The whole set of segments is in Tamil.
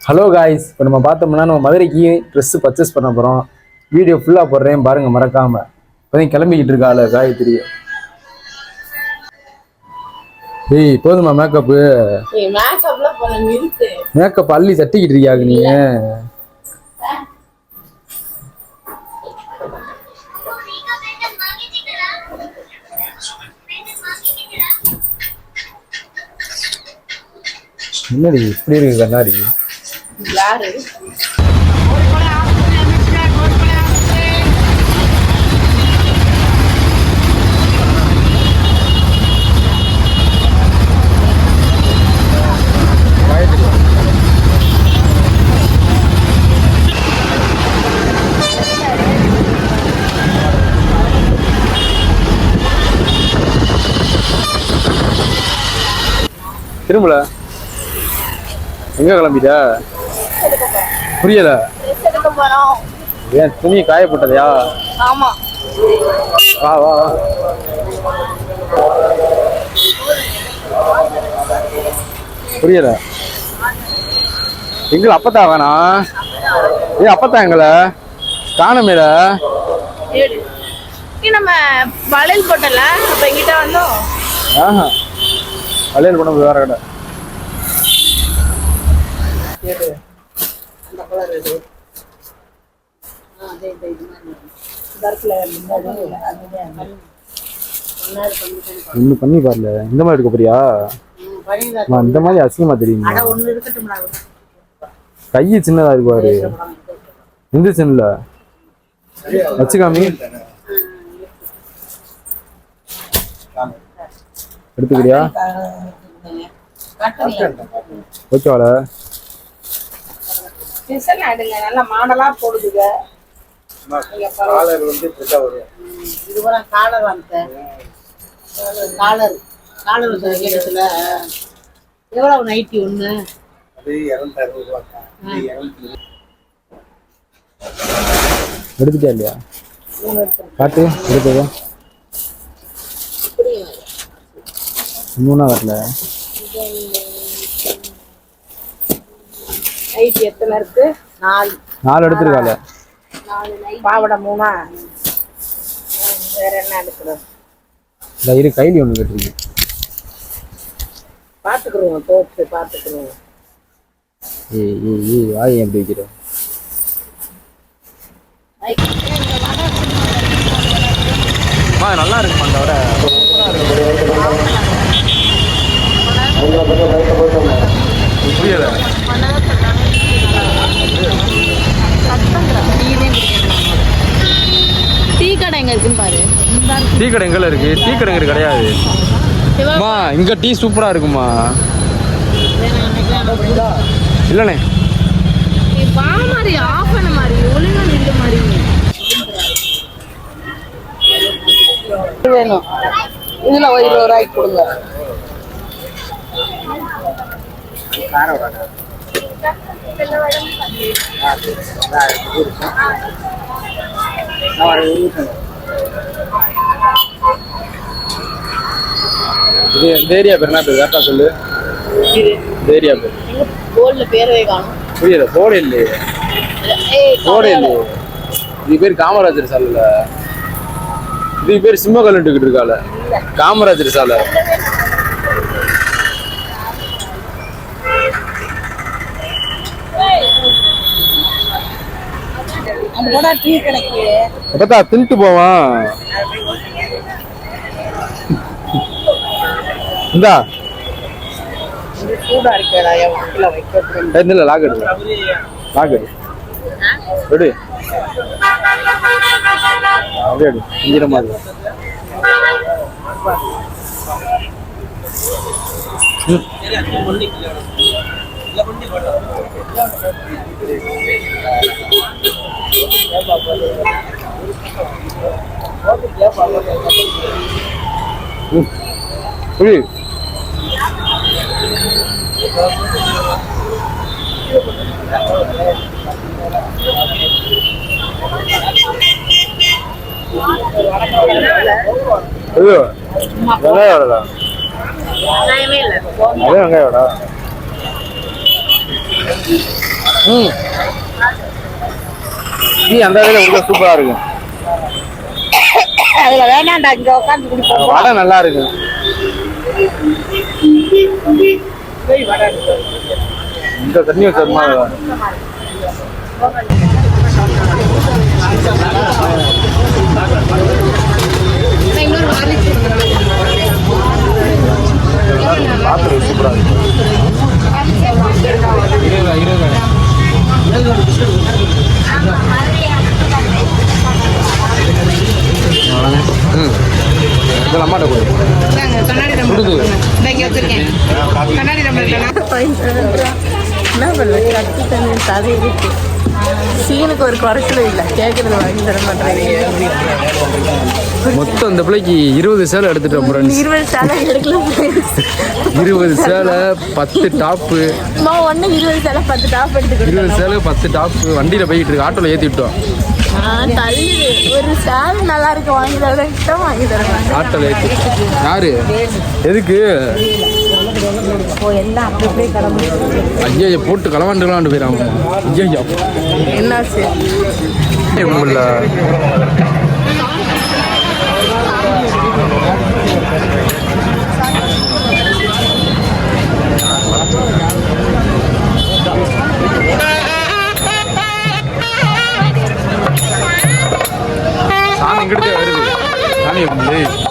ஹலோ காய்ஸ் இப்போ நம்ம பார்த்தோம்னா நம்ம மதுரைக்கு ட்ரெஸ்ஸு பர்ச்சேஸ் பண்ண போகிறோம் வீடியோ ஃபுல்லாக போடுறேன். பாருங்கள் மறக்காமல் இப்போதான் கிளம்பிக்கிட்டு இருக்காள் காயத்ரி. ஏய் போதுமா மேக்கப்பு மேக்கப் அள்ளி தட்டிக்கிட்டு இருக்கியாங்க நீ என்னடி இப்படி இருக்கு கண்ணாடி? யாரு திரும்பல? எங்க கிளம்பிட்ட? புரியல. ஏன் துணி காயப்பட்டதையா? ஆமா. வா வா வா. புரியல. எங்களை அப்பத்தா வேணா? ஏ அப்பத்தா எங்களை? காணமேல? நம்ம வளையல் போட்டல அப்ப எங்கிட்ட வந்தோம் ஆஹா. கல்யாணம் பண்ண வேற கடை. கலர் இது அதே இந்த இது மாதிரி டார்க்ல இன்னும் பண்ணி. பாருல. இந்த மாதிரி எடுக்க போறியா? இந்த மாதிரி அசிங்கமா தெரியுமா? கையை சின்னதா இருக்கு பாரு. இந்த சின்னல வச்சுக்காமி. எடுத்துக்கிறியா? ஓகேவால டிசைன் ஆடுங்க நல்லா மாடலா போடுதுங்க. காலர் வந்து பெருசா வரும். இது கூட காலர் அந்த காலர் காலர் இடத்துல எவ்வளவு நைட்டி ஒண்ணு? அது இரநூத்தி அறுபது ரூபாக்கா இல்லையா? காட்டு எடுத்தது மூணா வரல நைட்டி எத்தனை இருக்கு? நாலு. நாலு எடுத்துருக்கால நாலு நைட் பாவடை மூணா? வேற என்ன எடுக்கிறோம் இந்த இரு கைலி ஒன்று கட்டிருக்கு. பார்த்துக்குறோம் தோப்பு பார்த்துக்குறோம் ஏய் ஏய் ஏய் வாய் எப்படி வைக்கிற அம்மா நல்லா இருக்குமா அந்த விட? புரியல. டீ கடை எங்க இருக்குன்னு பாரு. டீ கடை எங்கல இருக்கு? டீ கடை இங்க கிடையாது. அம்மா இங்க டீ சூப்பரா இருக்குமா இல்லண்ணே. வா மாதிரி ஆஃப் பண்ண மாதிரி ஒழுங்கா நின்று மாதிரி. வேணும். இதுல ஒரு இருபது ரூபாய்க்கு கொடுங்க. இது இந்த ஏரியா பேர் என்ன பேர்? கரெக்டா சொல்லு. இந்த ஏரியா பேர். கோல்ட்ல பேரவே காணும். புரியல போட இல்லையே. போட இல்லையே. இது பேர் காமராஜர் சாலைல. இது பேர் சிம்ம கல்லுட்டுக்கிட்டு இருக்கால காமராஜர் சாலை அந்த டீ கடைக்கு அப்பதா தின்ட்டு போவான் இந்தா சூடா இருக்கடா என் வீட்டுல வைக்க இல்ல லாக் எடு லாக் எடு எடு அப்படியே எடு இங்கிற மாதிரி. இல்லை. அதே வெங்காயம் வரா ம். டீ அந்த இதில் உள்ள சூப்பராக இருக்கும். அதுல வேணாண்டா இங்க உட்காந்து குடிப்போம் வடை நல்லா இருக்கு இந்த தண்ணி வச்சிருமா வாங்கி தர மாட்டாங்க மொத்தம் இந்த பிள்ளைக்கு இருபது சேலை எடுத்துட்டோம் ஃப்ரெண்ட்ஸ் இருபது சேலை எடுக்கலாம் இருபது சேலை பத்து டாப்பு அம்மா ஒன்று இருபது சேலை பத்து டாப் எடுத்து இருபது சேலை பத்து டாப்பு வண்டியில் போயிட்டு இருக்கு ஆட்டோவில் ஏற்றி விட்டோம். ஆ தள்ளுது ஒரு சேலை நல்லா இருக்கு வாங்கி தரேன். வாங்கி தரேன் ஆட்டோவில் ஏற்றி யாரு? எதுக்கு? ஐயா போட்டு களவாண்டுக்கலாண்டு போயிடாம ஐயா என்னாச்சு? உள்ள சாமி இங்கிட்டு வருது சாமி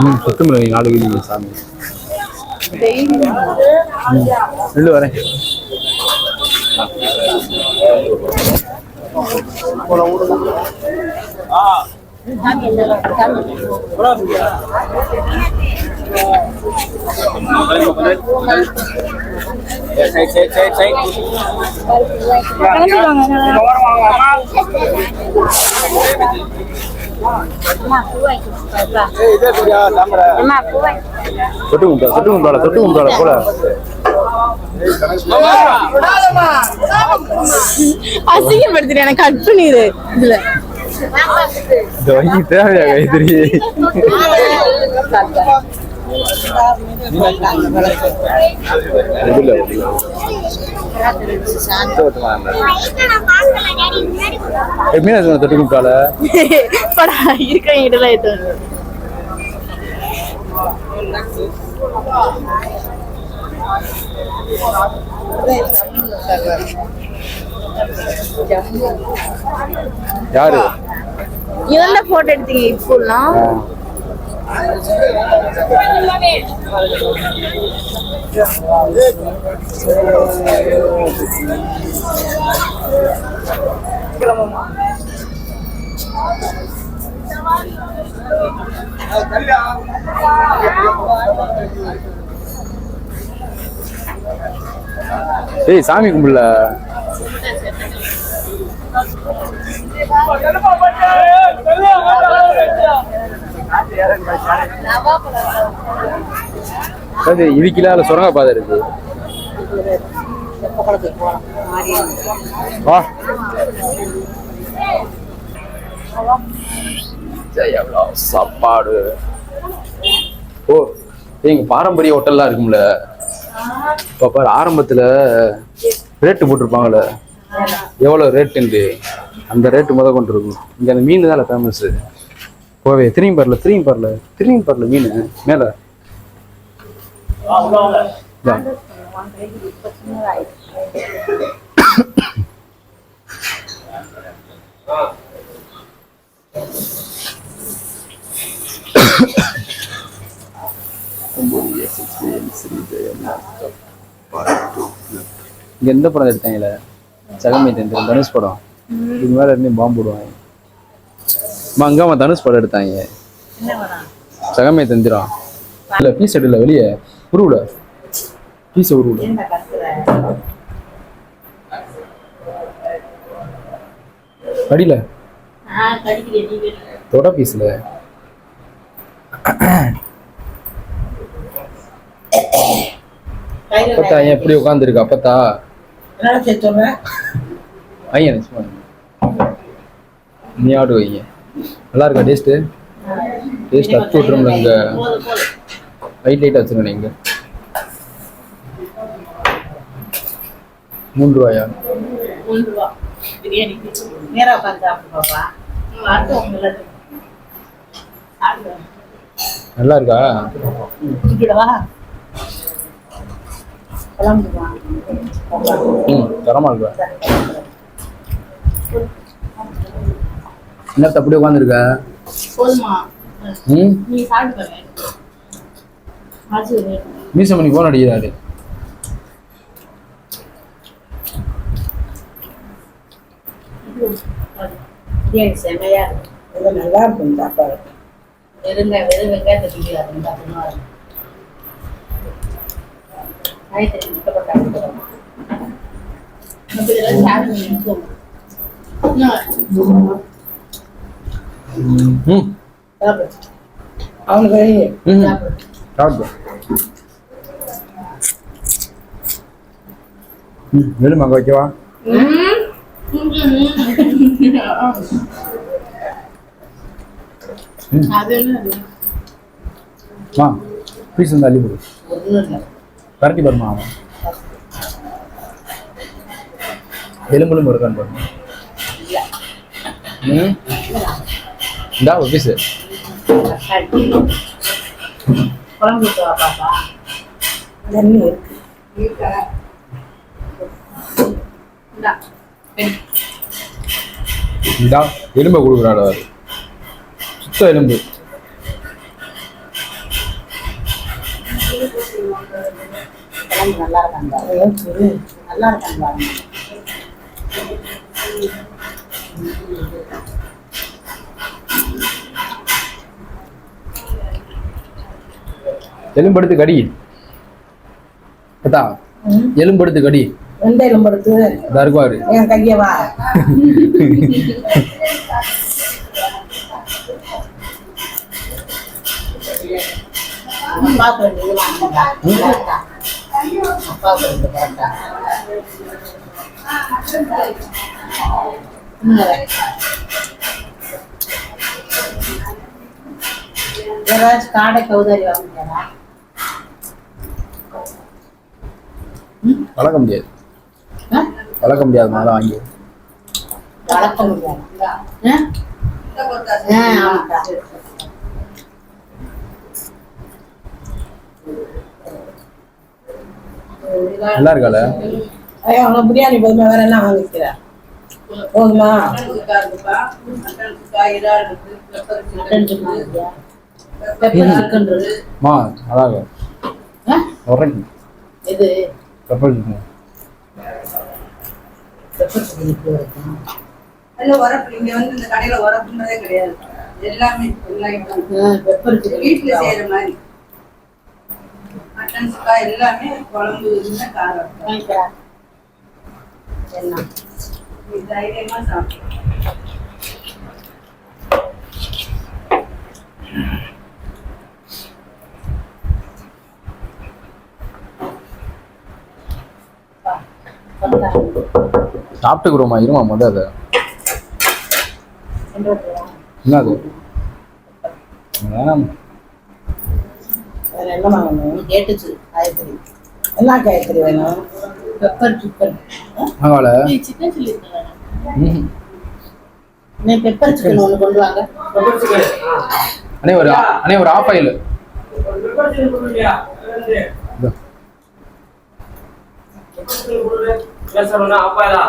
ம் சுத்தமில்லை நீ நாலு வீடு சாமி. இல்லை வரேன். தொட்டு கும்பிட்டா தொட்டு கும்பிட்டால தொட்டு போல அசிங்கப்படுத்திட்டு எனக்கு கட் பண்ணிடு இதுல தேவையா கைத்தறி? மீனாட்சி தொட்டு கும்பிட்டால படா இருக்கிற யாரு? போட்டோ எடுத்தீங்க இப்போலாம் ஏய் சாமி கும்பிடல. அது இதுக்குல சுரங்க பாதை இருக்கு. வா. எவ்வளோ சாப்பாடு. ஓ எங்க பாரம்பரிய ஹோட்டல்லாம் இருக்கும்ல. இப்போ பாரு ஆரம்பத்தில் ரேட்டு போட்டிருப்பாங்கல்ல. எவ்வளோ ரேட்டுண்டு அந்த ரேட்டு முத கொண்டு இருக்கும். இங்கே அந்த மீன் தான் ஃபேமஸ் போவே திரும்பி பரல திரும்பி பரல திரும்பி பரல மீன் மேல. இங்க எந்த படம் எடுத்தாங்கல்ல சகமை தந்திரம் தனுஷ் படம். இது மேல இருந்து பாம்பு போடுவாங்க. அவன் தனுஷ் படம் எடுத்தாங்க. சகமை தந்திரம் இல்ல பீஸ் எடுல வெளியே. உருவுல பீஸ் உருவுல அடியில தொட பீஸ்ல அப்பத்தா ஏன் எப்படி உட்காந்துருக்கு அப்பத்தா. ஐயா சும்மா நீ ஆடு வைங்க. நல்லா இருக்கா டேஸ்ட்டு? டேஸ்ட் அத்து விட்டுரும்ல இங்க. லைட் லைட்டாக வச்சுருங்க இங்க மூணு ரூபாயா? மூன்று ரூபா. பிரியாணி. நேரா உட்காந்து சாப்பிட்டு பாப்பா. அடுத்து உங்களுக்கு நல்லா இருக்கா ம் தரமா இருக்கா? என்னத்த அப்படி உட்காந்துருக்க போதுமா? ம்? நீ சாப்பிட்டு பாரு. ஆச்சு வேணும் மீசம் பண்ணி ஃபோன் அடிக்கிறாரு நல்லா இருக்கும் சாப்பாடு வெறுங்க வெறும் வெங்காயத்தை பிடிக்காது இந்த பண்ணுவாரு முட்டை போட்டா இதெல்லாம் சாப்பிட்டு நிற்கும் ம். சாப்பிடு அவனுக்கு ம் சாப்பிடு. சாப்பிட்டு ம் வெறும் அங்கே வைக்கவா? மா. பீஸ் வந்து அள்ளி போடு. கரட்டி பாருமா அவன். எலும்புலும் இருக்கான்னு பாருமா. ம். இந்தா ஒரு பீஸு குழம்பு பாப்பா தண்ணி இந்தா எலும்பை கொடுக்குறாரு அவர் சுத்த எலும்பு குழம்பு நல்லா இருக்காங்க நல்லா இருக்காங்க பாருங்க எலும்பு எடுத்து கடி. அத்தா எலும்பு எடுத்து கடி. வெந்தயம் படுத்து இதா இருக்குவாரு என் கைய வா. அப்பா ரெண்டு வாங்கிட்டா அப்பா ரெண்டு போட்டா ஏதாச்சும் காடை கௌதாரி வாங்கிட்டா வளர்க்க முடியாது. வளர்க்க முடியாது மேலே வாங்கி. வளர்க்க முடியாது. நல்லா இருக்கால பிரியாணி போதுமா? வேற என்ன வாங்கிக்கிற போதுமா? உரைக்கு. இது உரப்பு இங்க வந்து இந்த கடையில உரப்புன்றதே கிடையாது. எல்லாமே வீட்டுல செய்யற மாதிரி. மட்டன் சுக்கா எல்லாமே குழம்பு இருந்தா காரம். நீ தைரியமா சாப்பிடு. சாப்பிட்டுக்கிறோமா இருமா முத அதை என்ன அது? வேணாம் வேற என்ன வாங்கணும் கேட்டுச்சு காயத்ரி என்ன காய்கறி வேணும் பெப்பர் சிக்கன் வாங்கல சிக்கன் சில்லி நீ பெப்பர் சிக்கன் ஒன்று கொண்டு வாங்க அண்ணே ஒரு அண்ணே ஒரு ஆஃப் ஆயில்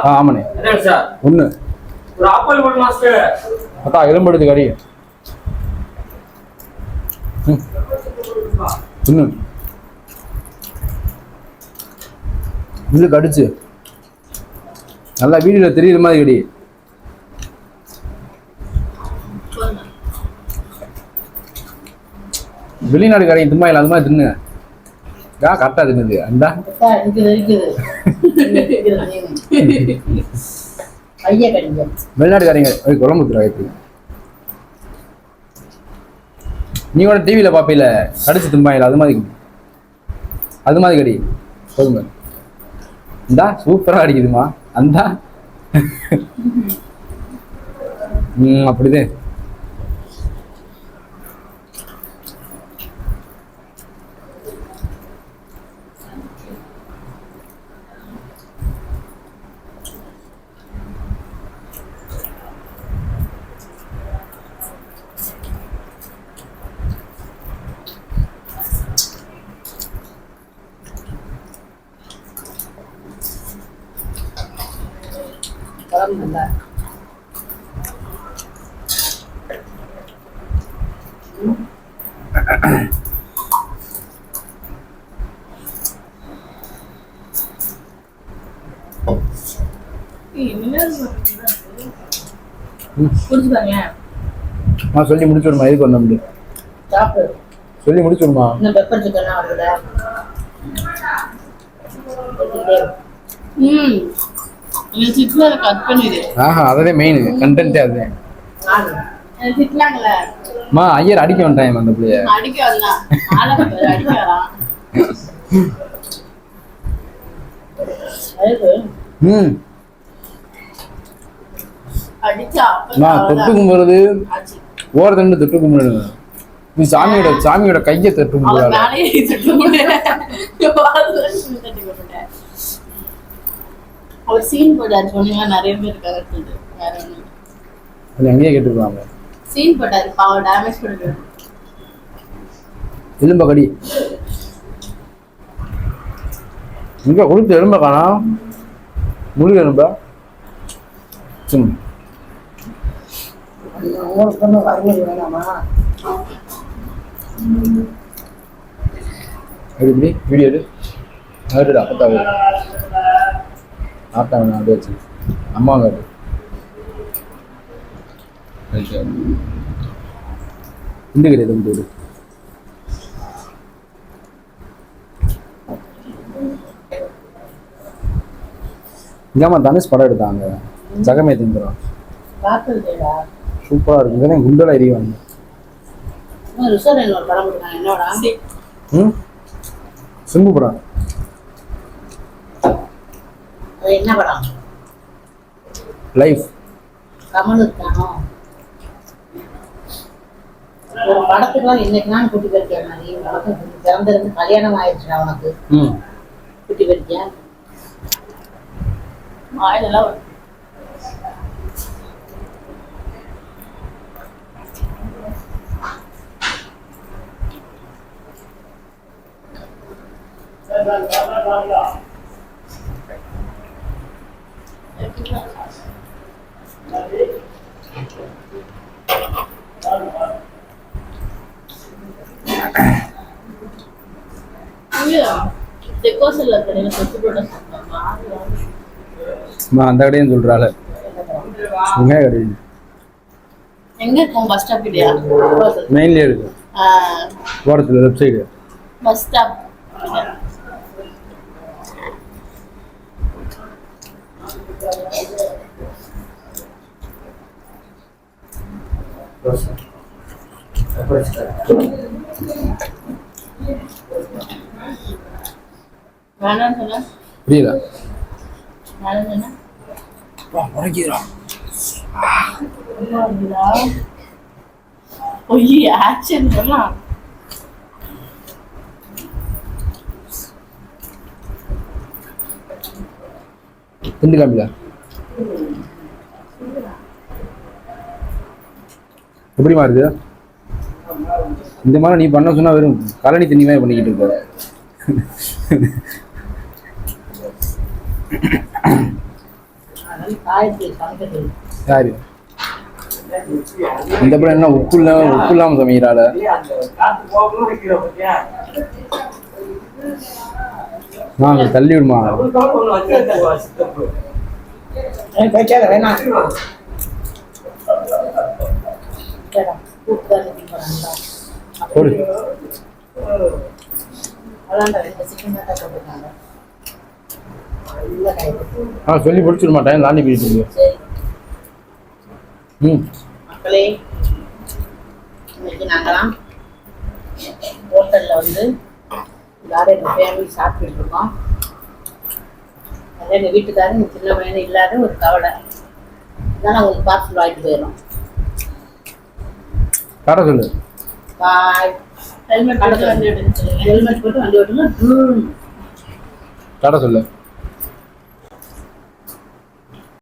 ஆ ஆமாண்ணே. ஒன்று அக்கா எலும்பெடுத்து கறி. ம். இன்னும் இது கடிச்சு. நல்லா வீடியோவில் தெரியுற மாதிரி கடி. வெளிநாடு கடையும் தும்மா இல்லை அது மாதிரி தின்னு. தின்னுது அண்டா இருக்குது இருக்குது ஐயா கடிங்க வெளிநாடு கடைங்க அது குழம்பு ஊத்துறா எப்படி நீ கூட டிவியில் பார்ப்பீல கடிச்சு தும்பாயில அது மாதிரி அது மாதிரி கடி சொல்லுங்க இந்தா சூப்பராக அடிக்குதுமா அந்தா அப்படிதான் குழம்பு நல்லா குடிச்சு பாருங்களேன் நான் சொல்லி முடிச்சுடுமா எதுக்கு வந்த முடியும் சொல்லி முடிச்சுடுமா ஆஹா அதே மெயின் கண்டென்ட்டே அதுதான் அம்மா ஐயர் அடிக்க வந்துட்டான் அந்த பிள்ளைய. அடிக்க பாரு, அடிக்க அழகு. ம். தொட்டு கும்பிடுறது. ஆச்சு. ஓரத்தண்டு தொட்டு கும்பிடுங்க நீ சாமியோட சாமியோட கையை தொட்டு கும்பிடாத அவர் சீன் போட்டார் சொன்னீங்க நிறைய பேர் இருக்காங்க அடுத்தது. வேற ஒண்ணு அது அங்கேயே கேட்டுருக்காங்க சீன் போட்டாரு பாவம் டேமேஜ் பண்ணிட்டு எலும்ப கடி இங்க கொடுத்து எலும்ப காணா. முழு எலும்ப. சும். வீடியோ எடு. எடுடா அப்பத்தா வீடு. அப்படியே வச்சு அம்மா கொண்டு விடு இந்தாம்மா தனுஷ் படம் எடுத்தாங்க. ஜகமே திந்துரும் சூப்பராக இருக்கு. இங்கே குண்டல எரிவாங்க இன்னும் ரிசர்வ் ஒரு படம் கொடுத்தாங்க என்னோட ஆண்டி. ம்? சிம்பு படம். அது என்ன படம்? லைஃப். ஒரு படத்துக்குலாம் இன்னைக்கு நான் குட்டி பறிக்கிறேன் மாதிரி உனக்கு பிறந்திருந்து கல்யாணம் ஆயிடுச்சுடா உனக்கு. ம். குட்டி பறிக்க வாயிலெல்லாம் வரும். இங்க தெக்கோசல்ல கடையில கொத்து போட சாப்பிட்டோமா நான் அந்த கடையும் கிடையாது எங்க இருக்கோம் பஸ் ஸ்டாப் இல்லையா மெயின்லேயே இருக்கு. ஓரத்தில் லெஃப்ட் சைடு பஸ் ஸ்டாப் புரியல. ஆக்ஷன் காமில? எப்படிமா இருக்கு இந்த மாதிரி நீ பண்ண சொன்னா வெறும் கழனி தண்ணி மாதிரி பண்ணிக்கிட்டு இருக்க சாரி யாரு? இந்த படம் என்ன உப்பு இல்ல உப்பு இல்லாம சமைக்கிறாள? நான் தள்ளி விடுமா? வேணாம். ஆ சொல்லி பிடிச்சிட மாட்டேன் தாண்டி சரி ம். மக்களே இன்னைக்கு நாங்களாம் ஹோட்டலில் வந்து எல்லாரும் எங்கள் ஃபேமிலி சாப்பிட்டுட்டு இருக்கோம். அதான் எங்கள் வீட்டுக்காரர் எங்கள் சின்ன பையன் இல்லாத ஒரு கவலை. அதான் உங்களுக்கு பார்சல் வாங்கிட்டு போயிடும் கடை சொல்லு. பாய் ஹெல்மெட் போட்டு வந்து எடுத்து ஹெல்மெட் போட்டு வண்டி ஓட்டுங்க. கடை சொல்லு.